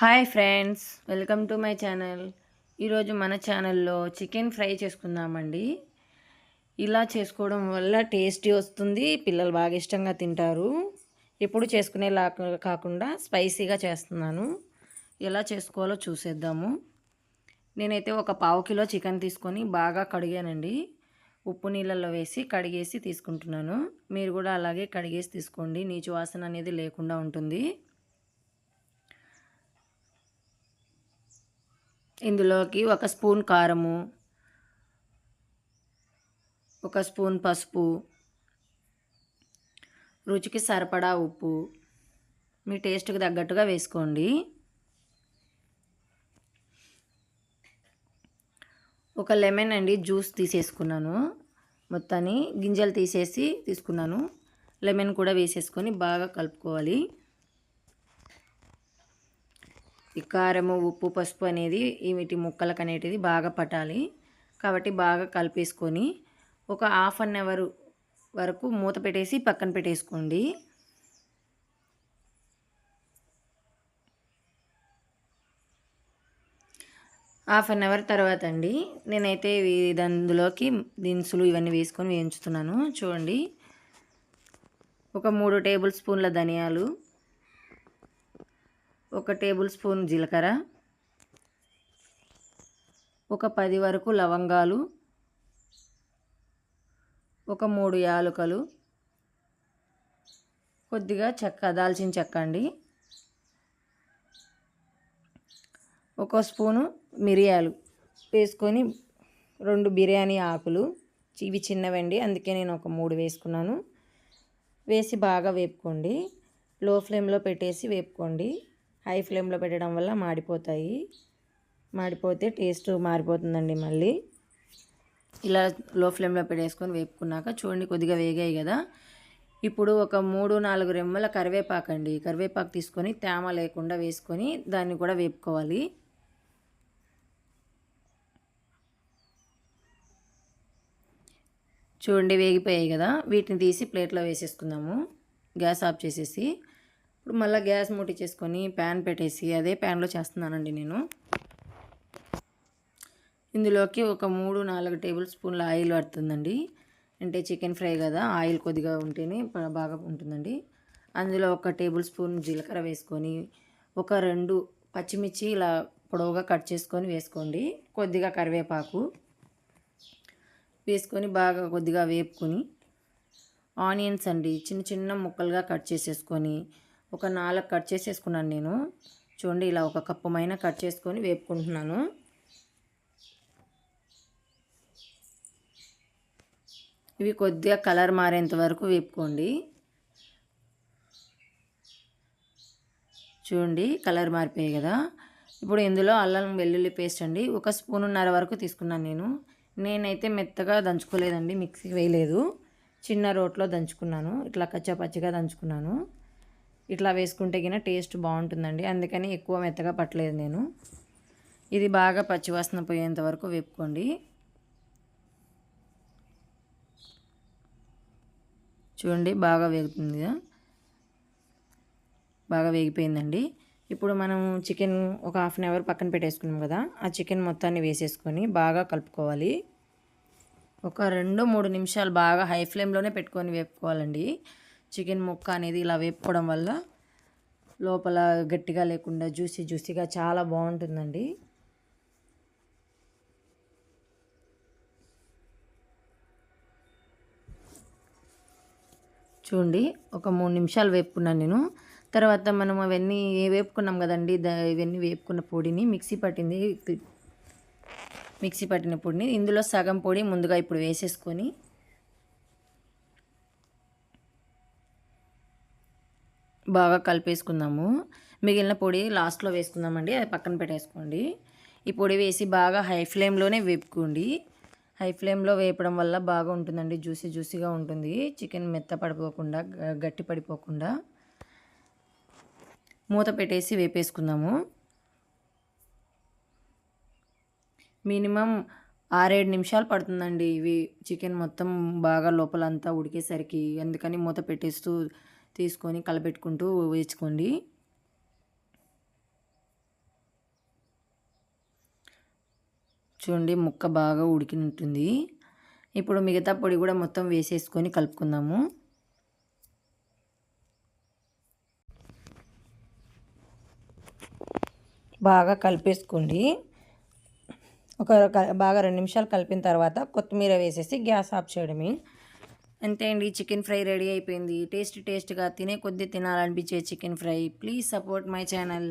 Hi friends welcome to my channel ఈరోజు మన ఛానల్లో చికెన్ ఫ్రై చేసుకుందామండి. ఇలా చేసుకోవడం వల్ల టేస్టీ వస్తుంది. పిల్లలు బాగా ఇష్టంగా తింటారు. ఎప్పుడు చేసుకునేలా కాకుండా స్పైసీగా చేస్తున్నాను. ఎలా చేసుకోవాలో చూసేద్దాము. నేనైతే ఒక పావు కిలో చికెన్ తీసుకొని బాగా కడిగానండి. ఉప్పు నీళ్ళల్లో వేసి కడిగేసి తీసుకుంటున్నాను. మీరు కూడా అలాగే కడిగేసి తీసుకోండి. నీచు వాసన అనేది లేకుండా ఉంటుంది. ఇందులోకి ఒక స్పూన్ కారము ఒక స్పూన్ పసుపు రుచికి సరిపడా ఉప్పు. మీ టేస్ట్కి తగ్గట్టుగా వేసుకోండి. ఒక లెమన్ అండి జ్యూస్ తీసేసుకున్నాను. మొత్తాన్ని గింజలు తీసేసి తీసుకున్నాను. లెమన్ కూడా వేసేసుకొని బాగా కలుపుకోవాలి. ఈ కారము ఉప్పు పసుపు అనేది వీటి ముక్కలకు అనేటిది బాగా పట్టాలి. కాబట్టి బాగా కలిపేసుకొని ఒక హాఫ్ అన్ అవర్ వరకు మూత పెట్టేసి పక్కన పెట్టేసుకోండి. హాఫ్ అన్ అవర్ తర్వాత అండి నేనైతే అందులోకి దినుసులు ఇవన్నీ వేసుకొని వేయించుతున్నాను. చూడండి. ఒక మూడు టేబుల్ స్పూన్ల ధనియాలు ఒక టేబుల్ స్పూన్ జీలకర్ర ఒక పది వరకు లవంగాలు ఒక మూడు యాలకులు కొద్దిగా చెక్క దాల్చిన చెక్క అండి. ఒక స్పూను మిరియాలు వేసుకొని రెండు బిర్యానీ ఆకులు ఇవి చిన్నవండి అందుకే నేను ఒక మూడు వేసుకున్నాను. వేసి బాగా వేపుకోండి. లో ఫ్లేమ్లో పెట్టేసి వేపుకోండి. హై ఫ్లేమ్లో పెట్టడం వల్ల మాడిపోతాయి. మాడిపోతే టేస్ట్ మారిపోతుందండి మళ్ళీ. ఇలా లో ఫ్లేమ్లో పెట్టేసుకొని వేపుకున్నాక చూడండి కొద్దిగా వేగాయి కదా. ఇప్పుడు ఒక మూడు నాలుగు రెమ్మల కరివేపాకు అండి కరివేపాకు తీసుకొని తేమ లేకుండా వేసుకొని దాన్ని కూడా వేపుకోవాలి. చూడండి వేగిపోయాయి కదా. వీటిని తీసి ప్లేట్లో వేసేసుకుందాము. గ్యాస్ ఆఫ్ చేసేసి. ఇప్పుడు మళ్ళీ గ్యాస్ ముట్టించేసుకొని ప్యాన్ పెట్టేసి అదే ప్యాన్లో చేస్తున్నానండి నేను. ఇందులోకి ఒక మూడు నాలుగు టేబుల్ స్పూన్ల ఆయిల్ పడుతుందండి. అంటే చికెన్ ఫ్రై కదా ఆయిల్ కొద్దిగా ఉంటేనే బాగా ఉంటుందండి. అందులో ఒక టేబుల్ స్పూన్ జీలకర్ర వేసుకొని ఒక రెండు పచ్చిమిర్చి ఇలా పొడవుగా కట్ చేసుకొని వేసుకోండి. కొద్దిగా కరివేపాకు వేసుకొని బాగా కొద్దిగా వేపుకొని ఆనియన్స్ అండి చిన్న చిన్న ముక్కలుగా కట్ చేసేసుకొని ఒక నాలుగు కట్ చేసేసుకున్నాను నేను. చూడండి ఇలా ఒక కప్పు మైన కట్ చేసుకొని వేపుకుంటున్నాను. ఇవి కొద్దిగా కలర్ మారేంత వరకు వేపుకోండి. చూడండి కలర్ మారిపోయాయి కదా. ఇప్పుడు ఇందులో అల్లం వెల్లుల్లి పేస్ట్ అండి. ఒక స్పూనున్నర వరకు తీసుకున్నాను నేను. నేనైతే మెత్తగా దంచుకోలేదండి మిక్సీ వేయలేదు. చిన్న రోట్లో దంచుకున్నాను. ఇట్లా కచ్చా పచ్చిగా దంచుకున్నాను. ఇట్లా వేసుకుంటే గిన టేస్ట్ బాగుంటుందండి. అందుకని ఎక్కువ మెత్తగా పట్టలేదు నేను. ఇది బాగా పచ్చివాసన పోయేంత వరకు వేపుకోండి. చూడండి బాగా వేగుతుంది బాగా వేగిపోయిందండి. ఇప్పుడు మనం చికెన్ ఒక హాఫ్ అన్ అవర్ పక్కన పెట్టేసుకున్నాం కదా ఆ చికెన్ మొత్తాన్ని వేసేసుకొని బాగా కలుపుకోవాలి. ఒక రెండు మూడు నిమిషాలు బాగా హై ఫ్లేమ్లోనే పెట్టుకొని వేపుకోవాలండి. చికెన్ ముక్క అనేది ఇలా వేపుకోవడం వల్ల లోపల గట్టిగా లేకుండా జ్యూసీ జ్యూసీగా చాలా బాగుంటుందండి. చూడండి ఒక మూడు నిమిషాలు వేపుకున్నాను నేను. తర్వాత మనం అవన్నీ వేపుకున్నాం కదండి ఇవన్నీ వేపుకున్న పొడిని మిక్సీ పట్టింది మిక్సీ పట్టిన పొడిని ఇందులో సగం పొడి ముందుగా ఇప్పుడు వేసేసుకొని బాగా కలిపేసుకుందాము. మిగిలిన పొడి లాస్ట్లో వేసుకుందామండి అది పక్కన పెట్టేసుకోండి. ఈ పొడి వేసి బాగా హై ఫ్లేమ్లోనే వేపుకోండి. హై ఫ్లేమ్లో వేపడం వల్ల బాగా ఉంటుందండి జ్యూసీ జ్యూసీగా ఉంటుంది. చికెన్ మెత్త పడిపోకుండా గట్టి పడిపోకుండా. మూత పెట్టేసి వేపేసుకుందాము. మినిమం ఆరేడు నిమిషాలు పడుతుందండి ఇవి. చికెన్ మొత్తం బాగా లోపలంతా ఉడికేసరికి అందుకని మూత పెట్టేస్తూ తీసుకొని కలపెట్టుకుంటూ వేసుకోండి చూడండి ముక్క బాగా ఉడికినట్టుంది. ఇప్పుడు మిగతా పొడి కూడా మొత్తం వేసేసుకొని కలుపుకుందాము. బాగా కలిపేసుకోండి. ఒక బాగా రెండు నిమిషాలు కలిపిన తర్వాత కొత్తిమీర వేసేసి గ్యాస్ ఆఫ్ చేయడమే. అంతే అండి. చికెన్ ఫ్రై రెడీ అయిపోయింది. టేస్ట్ టేస్ట్గా తినే కొద్దీ తినాలనిపించే chicken fry. Please support my channel.